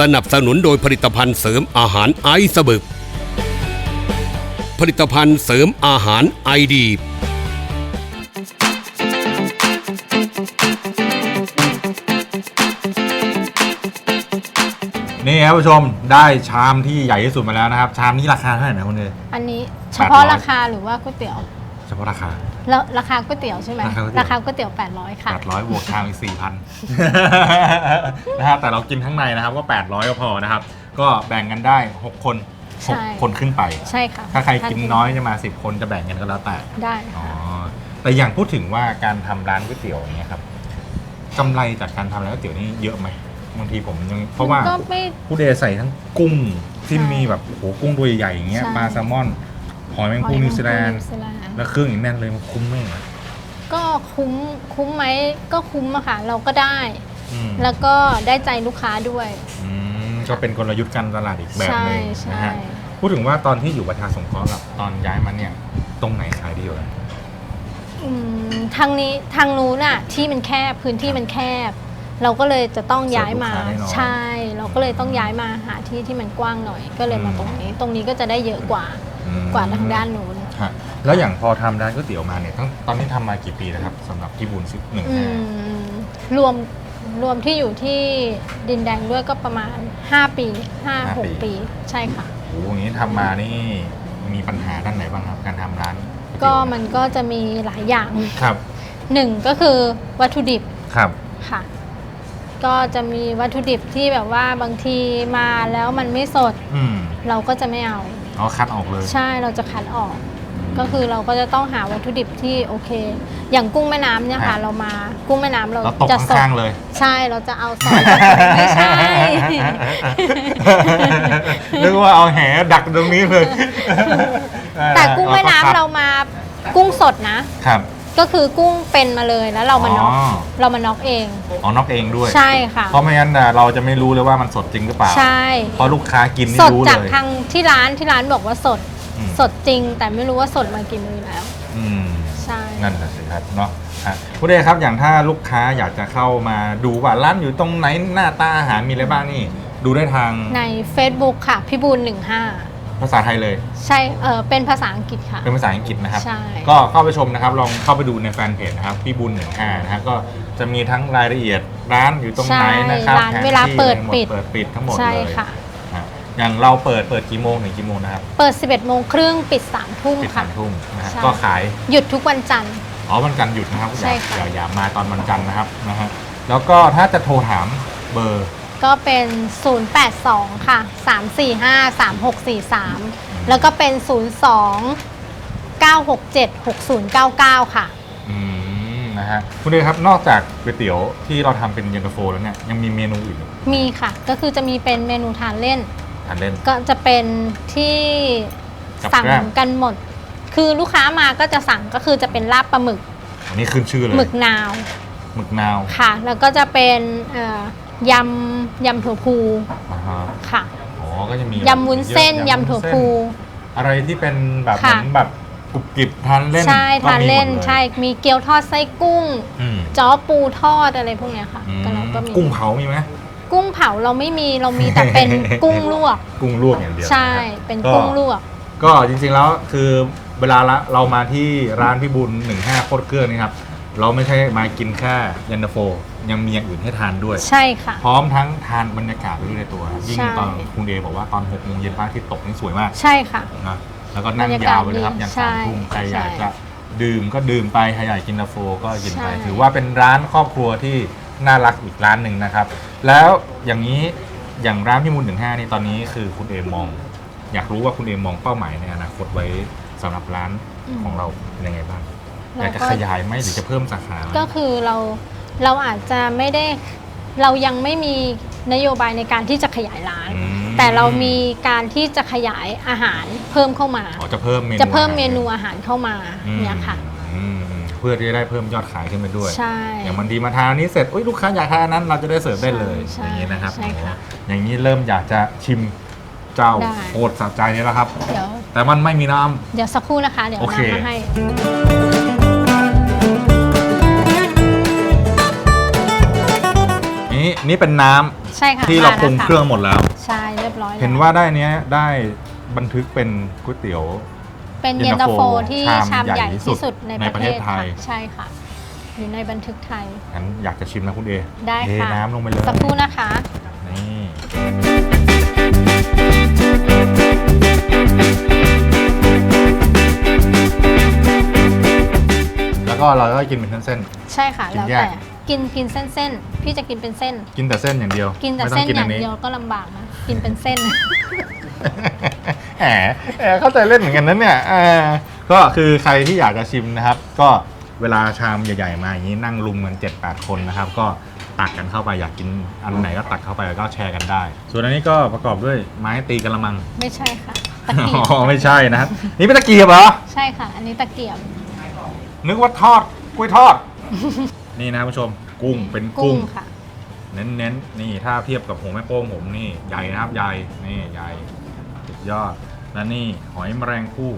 สนับสนุนโดยผลิตภัณฑ์เสริมอาหารไอซ์บึก ผลิตภัณฑ์เสริมอาหารไอดีนี่ครับผู้ชมได้ชามที่ใหญ่ที่สุดมาแล้วนะครับ ชามนี้ราคาเท่าไหร่นะคุณเนยอันนี้เฉพาะ800ราคาหรือว่าก๋วยเตี๋ยว เฉพาะราคา แล้วราคาก๋วยเตี๋ยวใช่ไหมราคาก๋วยเตี๋ยว ราคาก๋วยเตี๋ยว800ค่ะ 800บวกชามอีก4,000 นะครับแต่เรากินข้างในนะครับก็ 800 ก็พอนะครับ ก็แบ่งกันได้ 6 คน ใช่ 6 คนขึ้นไป ใช่ค่ะถ้าใครกินน้อยจะมา 10 คนจะแบ่งกันก็แล้วแต่ได้อ๋อค่ะแต่อย่างพูดถึงว่าการทำร้านก๋วยเตี๋ยวอย่างเงี้ยครับกำไรจากการทำร้านก๋วยเตี๋ยวนี่เยอะไหมบางทีผมยังเพราะว่าก็ไม่ ผู้เดย์ใส่ทั้งกุ้งที่ใช่มีแบบโหกุ้งตัวใหญ่ๆอย่างเงี้ยใช่ ปลาแซลมอน หอยแมงหอภู่ยนิวซีแลนด์นิวซีแลนด์ แล้วเครื่องอีกแน่นเลยมันคุ้มไหมอะก็คุ้มคุ้มไหมก็คุ้มอะค่ะ เราก็ได้ อืมแล้วก็ได้ใจลูกค้าด้วย อืมก็เป็นกลยุทธ์การตลาดอีกแบบใช่หนึงใช่นะฮะพูดถึงว่าตอนที่อยู่ประชาสงเคราะห์กับตอนย้ายมาเนี่ย ตรงไหนขายดีกว่ากันอืมทางนี้ทางนู้นน่ะที่มันแคบพื้นที่มันแคบ เราก็เลยจะต้องย้ายมาเสิร์ฟลูกค้าได้น้อยใช่ เราก็เลยต้องย้ายมาหาที่ที่มันกว้างหน่อย ก็เลยมาอืมตรงนี้ ตรงนี้ก็จะได้เยอะกว่าอืม กว่าทางด้านนู้น ฮะแล้วอย่างพอทำร้านก๋วยเตี๋ยวมาเนี่ยตั้งตอนนี้ทำมากี่ปีนะครับสำหรับที่บุญซิหนึ่งอืห้ามรวมรวมที่อยู่ที่ดินแดงด้วยก็ประมาณ 5 ปี 5 6 ปีใช่ค่ะ โอ้โหอย่างนี้ทำมานี่มีปัญหาด้านไหนบ้างครับ การทำร้านวยเตี๋ก็ยวมันก็จะมีหลายอย่างครับหนึ่งก็คือวัตถุดิบครับ ค่ะ ก็จะมีวัตถุดิบที่แบบว่าบางทีมาแล้วมันไม่สด อืม เราก็จะไม่เอา เอาคัดออกเลย ใช่เราจะคัดออก ก็คือเราก็จะต้องหาวัตถุดิบที่โอเค อย่างกุ้งแม่น้ำเนี่ยค่ะ ฮะ เรามากุ้งแม่น้ำเราเราตกจะสดข้างๆเลย ใช่เราจะเอาสดไม่ใช่ นึกว่าเอาแหดักตรงนี้เลยแต่กุ้งแม่น้ำเรามากุ้งสดนะ ครับ ก็คือกุ้งเป็นมาเลยแล้วเรามาน็อกอ๋อ เรามาน็อกเอง อ๋อนอกเองด้วยใช่ค่ะ เพราะไม่งั้นน่ะเราจะไม่รู้เลยว่ามันสดจริงหรือเปล่า ใช่ เพราะลูกค้ากินนี่สดรู้จากเลย ทางที่ร้านที่ร้านบอกว่าสดอืม สดจริง แต่ไม่รู้ว่าสดมากี่มือแล้ว อืม ใช่ นั่นแหละสิครับเนาะฮะผู้ใดครับอย่างถ้าลูกค้าอยากจะเข้ามาดูว่าร้านอยู่ตรงไหนหน้าตาอาหารมีอะไรบ้างนี่ ดูได้ทางใน Facebook ค่ะ พี่บูล 15 ภาษาไทยเลย ใช่เออเป็นภาษาอังกฤษค่ะ เป็นภาษาอังกฤษนะครับ ใช่ ก็เข้าไปชมนะครับ ลองเข้าไปดูในแฟนเพจนะครับ พี่บุญหนึ่งห้านะฮะก็จะมีทั้งรายละเอียดร้านอยู่ตรงไหนนะครับใช่ร้านแผนเวลาที่เปิดอะไรหมปิด เปิดปิดทั้งหมดใช่เลยค่ะฮะอย่างเราเปิดเปิดกี่โมงถึงกี่โมงนะครับ เปิด 11โมงครึ่งปิด3ทุ่มปิดค่ะ สามทุ่มนะฮะ ใช่ ก็ขาย หยุดทุกวันจันทร์ อ๋อวันจันทร์หยุดนะครับใช่อย่าค่ะ อย่าอย่ามาตอนวันจันทร์นะครับนะฮะแล้วก็ถ้าจะโทรถามเบอร์ ก็เป็น 082 ค่ะ 345 3643 แล้วก็เป็น 02 967 6099 ค่ะ อืมนะฮะคุณเดชครับนอกจากก๋วยเตี๋ยวที่เราทำเป็นเย็นตาโฟแล้วเนี่ยยังมีเมนูอื่นอีกมีค่ะ ก็คือจะมีเป็นเมนูทานเล่น ทานเล่น ก็จะเป็นที่กับสั่งแกล้ม กันหมด คือลูกค้ามาก็จะสั่งก็คือจะเป็นลาบปลาหมึกอันนี้ขึ้นชื่อเลยหมึกนาว หมึกนาว ค่ะ แล้วก็จะเป็นเอ่อ ยำยำถั่วพูอ่าฮะค่ะ อ๋อก็จะมียำวุ้นเส้นอะยำถั่วพู อะไรที่เป็นแบบเหค่ะมือนแบบกรุบกริบทานเล่นใช่ก็ทานมีหมดเล่นยใช่มีเกี๊ยวทอดไส้กุ้งอืมจ้อปูทอดอะไรพวกเนี้ยค่ะอืมก็เราก็มีกุ้งเผามีไหม กุ้งเผาเราไม่มีเรามีแต่เป็น กุ้งลวก กุ้งลวกอย่างเดียวใช่นะครับเป็นกุ้งลวก ก็จริงๆแล้วคือเวลาละเรามาที่ร้านพี่บุญ 15 โคตรเครื่องนี่ครับ เราไม่ใช่มากินแค่เย็นตาโฟ ยังมีอย่างอื่นให้ทานด้วย ใช่ค่ะ พร้อมทั้งทานบรรยากาศไปด้วยในตัวครับยิ่งใช่ ตอนคุณเดย์บอกว่าตอน6โมงเย็นพระอาทิตย์ตกนี่สวยมากใช่ค่ะ นะแล้วก็นั่งบรรยากาศยาวไปเลยครับดีอย่างใช่สามทุ่มใครอยากใช่จะดื่มก็ดื่มไปใครอยากกินกาโฟก็กินไปใช่ ถือว่าเป็นร้านครอบครัวที่น่ารักอีกร้านหนึ่งนะครับ แล้วอย่างนี้อย่างร้านพี่มูลถึงห้านี่ตอนนี้คือคุณเอมมอง อยากรู้ว่าคุณเอมมองเป้าหมายในอนาคตไว้สำหรับร้านของเราเป็นยังไงบ้าง อยากจะขยายไหมหรือจะเพิ่มสาขาไหมก็คือเราเราอาจจะไม่ได้เรายังไม่มีนโยบายในการที่จะขยายร้านอืมแต่เรามีการที่จะขยายอาหารเพิ่มเข้ามาอ๋อจะเพิ่มเมนูจะเพิ่มอาหารเมนูอาหารเข้ามาอืมเนี่ยค่ะอืมเพื่อที่จะได้เพิ่มยอดขายขึ้นไปด้วยใช่อย่างบางทีมาทานอันนี้เสร็จอุ๊ยลูกค้าอยากทานอันนั้นเราจะได้เสิร์ฟได้เลยใช่อย่างนี้นะครับใช่ค่ะโอ้อย่างนี้เริ่มอยากจะชิมเจ้าได้โอดสะใจนี้แล้วครับเดี๋ยวแต่มันไม่มีน้ำเดี๋ยวสักครู่นะคะ เดี๋ยวโอเอาเคน้ำมาให้ นี่นี้นี่เป็นน้ำใช่ค่ะที่เรามปรุงแล้วะเครื่องหมดแล้ว ใช่เรียบร้อยแล้วเห็นว่าได้เนี้ยได้บันทึกเป็นก๋วยเตี๋ยว เป็นเย็เย็นนตาตาโฟโฟที่ชามชามใหญ่ใหญ่ที่สุดที่สุดในในปประระเทเทศศไทยค่ะใช่ค่ะอยู่ในบันทึกไทยงั้นอยากจะชิมนะคุณเอได้เทค่ะน้ำลงไปเลยสักครู่นะคะนี่แล้วก็เราก็กินเป็นเส้นใช่ค่ะ กินแล้วแยก แต่ กินกินเส้นเส้นๆพี่จะกินเป็นเส้นๆกินแต่เส้นอย่างเดียวกินแต่ไม่ต้เส้นกิอย่างเดียวก็ลำบากนะกินเป็นเส้น แหมแหมเข้าใจเล่นเหมือนกันนั้นเนี่ยเออก็คือใครที่อยากจะชิมนะครับ ก็เวลาชามใหญ่ๆมาอย่างนี้นั่งรุมกัน7 8 คนนะครับ ก็ตักกันเข้าไปอยากกินอันไหนก็ตักเข้าไปแล้วก็แชร์กันได้ ส่วนอันนี้ก็ประกอบด้วยไม้ตีกระมังไม่ใช่ค่ะตะเกีอ๋ยอบไม่ใช่นะครับนี่เป็นตะเกียบเหรอ ใช่ค่ะ อันนี้ตะเกียบนึกว่าทอดกล้วยทอด นี่นะครับผู้ชมกุ้งเป็นกุ้กุ้งงค่ะ เน้นๆนี่ถ้าเทียบกับหัวแม่โป้งผมนี่ใหญ่นะครับใหญ่นี่ใหญ่สุดยอดและนี่หอยแมลงภู่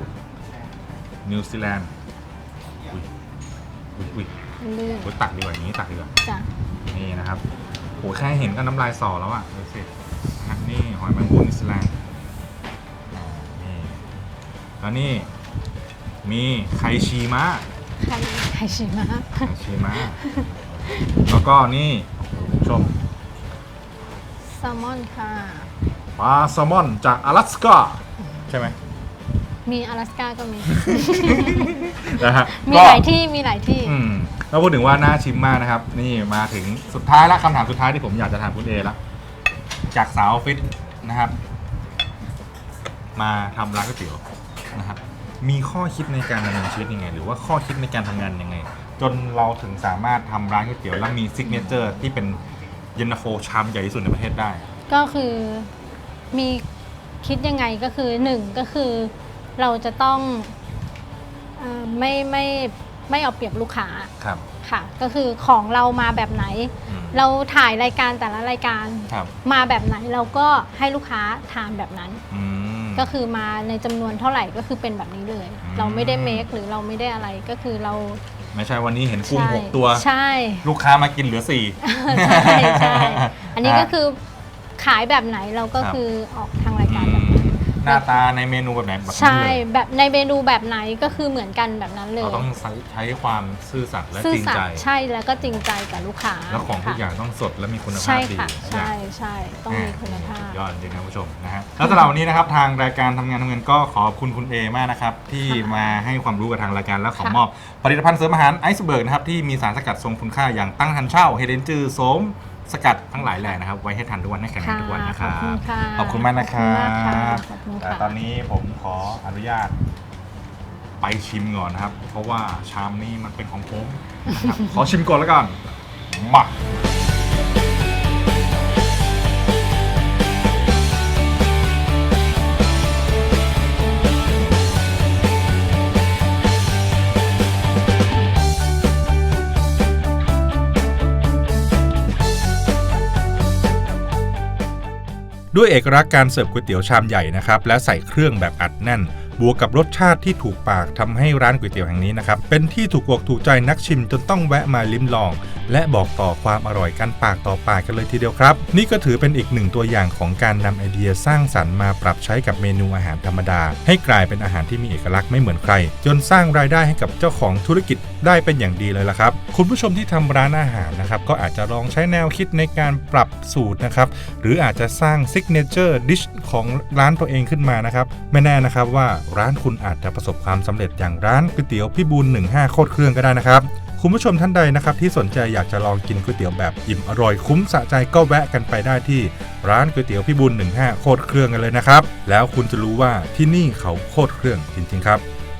นิวซีแลนด์อุ้ยอุ้ยอุ้ยลื่นโอ้ยตักดีกว่าอย่างนี้ตักดีกว่า จ้ะนี่นะครับโหแค่เห็นก็น้ำลายสอแล้วอะดูสินะครับนี่หอยแมลงภู่นิวซีแลนด์อ่านี่แล้วนี่ มีไคชีมะ ไข่ไข่ชิมะ ไคชีมะแล้วก็นี่คุณผู้ชม แซลมอนค่ะ ปลาแซลมอนจาก阿拉斯กาใช่ไหม มี阿拉斯ก้าก็มี นะฮะ มี ก็ หลายที่มีหลายที่ อืมก็พูดถึงว่าน่าชิมมากนะครับ นี่มาถึงสุดท้ายละคำถามสุดท้ายที่ผมอยากจะถามคุณเอละจากสาวออฟฟิศนะครับ มาทำร้านก๋วยเตี๋ยวนะครับ มีข้อคิดในการดำเนินชีวิตยังไง หรือว่าข้อคิดในการทำงานยังไง จนเราถึงสามารถทำร้านก๋วยเตี๋ยวแล้วมีซิกเนเจอร์ที่เป็นเย็นตาโฟชามใหญ่ที่สุดในประเทศได้ ก็คือมีคิดยังไงก็คือหนึ่งก็คือเราจะต้องเออไม่ไม่ไม่เอาเปรียบลูกค้าครับค่ะ ก็คือของเรามาแบบไหน อืมเราถ่ายรายการแต่ละรายการ ครับมาแบบไหนเราก็ให้ลูกค้าทานแบบนั้น อืม ก็คือมาในจำนวนเท่าไหร่ก็คือเป็นแบบนี้เลยอืมเราไม่ได้เมคหรือเราไม่ได้อะไรก็คือเรา ไม่ใช่วันนี้เห็นกุ้งใช่หกตัวใช่ ลูกค้ามากินเหลือสี่ใช่ใช่อันนี้ก็คือขายแบบไหนเราก็ครับคือออกทาง หน้าตาในเมนูแบบไหนแบบนั้นใช่เลยแบบในเมนูแบบไหนก็คือเหมือนกันแบบนั้นเลยเราต้องใช้ใช้ความซื่อสัตย์และซื่จอริงสัตใจ ย์ใช่แล้วก็จริงใจกับลูกค้าแล้วของทุกค่ะอย่างต้องสดและมีคุณภาใช่พดีค่ะ ทุกอใช่ย่างใช่ต้องมีคุณภาพ สุดยอดจริงๆนะผู้ชมนะฮะแล้วสำหรับวันนี้นะครับทางรายการทำงานทำเงินก็ขอบคุณคุณเอมากนะครับที่ค่ะมาให้ความรู้กับทางรายการและขอค่ะมอบผลิตภัณฑ์เสริมอาหารไอซ์เบิร์กนะครับที่มีสารสกัดทรงคุณค่าอย่างตั้งทันเช่าเฮเลนจือโสม สกัดทั้งหลายแหล่นะครับ ไว้ให้ทันทุกวันให้แข็งแรงทุกวันนะคขรัอบบคุณค่ะขอบคุณมากนะครัขอบคุณมากค่ะบขอบคุณแต่ค่ะตอนนี้ผมขออนุญาต ไปชิมก่อนนะครับ เพราะว่าชามนี้มันเป็นของผมนะครับขอชิมก่อนแล้วกันมา ด้วยเอกลักษณ์การเสิร์ฟก๋วยเตี๋ยวชามใหญ่นะครับและใส่เครื่องแบบอัดแน่น บวกกับรสชาติที่ถูกปากทำให้ร้านก๋วยเตี๋ยวแห่งนี้นะครับ เป็นที่ถูกอกถูกใจนักชิมจนต้องแวะมาลิ้มลอง และบอกต่อความอร่อยกันปากต่อปากกันเลยทีเดียวครับ นี่ก็ถือเป็นอีกหนึ่งตัวอย่างของการนำไอเดียสร้างสรรค์มาปรับใช้กับเมนูอาหารธรรมดา ให้กลายเป็นอาหารที่มีเอกลักษณ์ไม่เหมือนใคร จนสร้างรายได้ให้กับเจ้าของธุรกิจได้เป็นอย่างดีเลยละครับ คุณผู้ชมที่ทำร้านอาหารนะครับก็อาจจะลองใช้แนวคิดในการปรับสูตรนะครับหรืออาจจะสร้างซิกเนเจอร์ดิชของร้านตัวเองขึ้นมานะครับไม่แน่นะครับว่าร้านคุณอาจจะประสบความสำเร็จอย่างร้านก๋วยเตี๋ยวพี่บูล15 โคตรเครื่องก็ได้นะครับ คุณผู้ชมท่านใดนะครับที่สนใจอยากจะลองกินก๋วยเตี๋ยวแบบอิ่มอร่อยคุ้มสะใจก็แวะกันไปได้ที่ร้านก๋วยเตี๋ยวพี่บุญ15 โคตรเครื่องกันเลยนะครับ แล้วคุณจะรู้ว่าที่นี่เขาโคตรเครื่องจริงๆครับ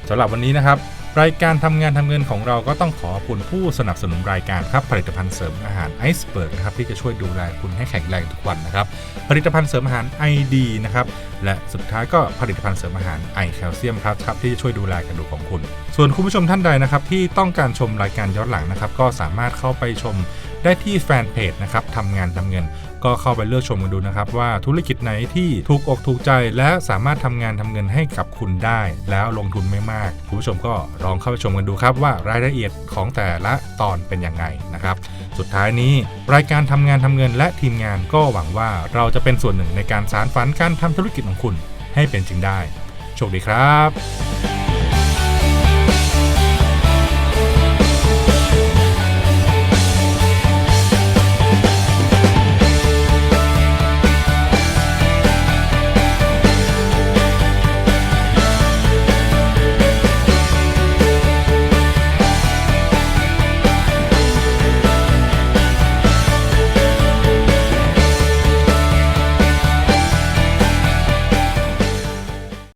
สำหรับวันนี้นะครับ รายการทำงานทำเงินของเราก็ต้องขอขอบคุณผู้สนับสนุนรายการครับผลิตภัณฑ์เสริมอาหารไอซ์เบิร์กนะครับที่จะช่วยดูแลคุณให้แข็งแรงทุกวันนะครับผลิตภัณฑ์เสริมอาหาร ID นะครับและสุดท้ายก็ผลิตภัณฑ์เสริมอาหารไอแคลเซียมครับครับที่จะช่วยดูแลกระดูกของคุณ ส่วนคุณผู้ชมท่านใดนะครับที่ต้องการชมรายการย้อนหลังนะครับก็สามารถเข้าไปชมได้ที่แฟนเพจนะครับทำงานทำเงิน ก็เข้าไปเลือกชมกันดูนะครับว่าธุรกิจไหนที่ถูกอกถูกใจและสามารถทำงานทำเงินให้กับคุณได้ แล้วลงทุนไม่มากคุณผู้ชมก็ลองเข้าไปชมกันดูครับว่ารายละเอียดของแต่ละตอนเป็นยังไงนะครับ สุดท้ายนี้รายการทำงานทำเงินและทีมงานก็หวังว่าเราจะเป็นส่วนหนึ่งในการสารฝันการทำธุรกิจของคุณให้เป็นจริงได้ โชคดีครับ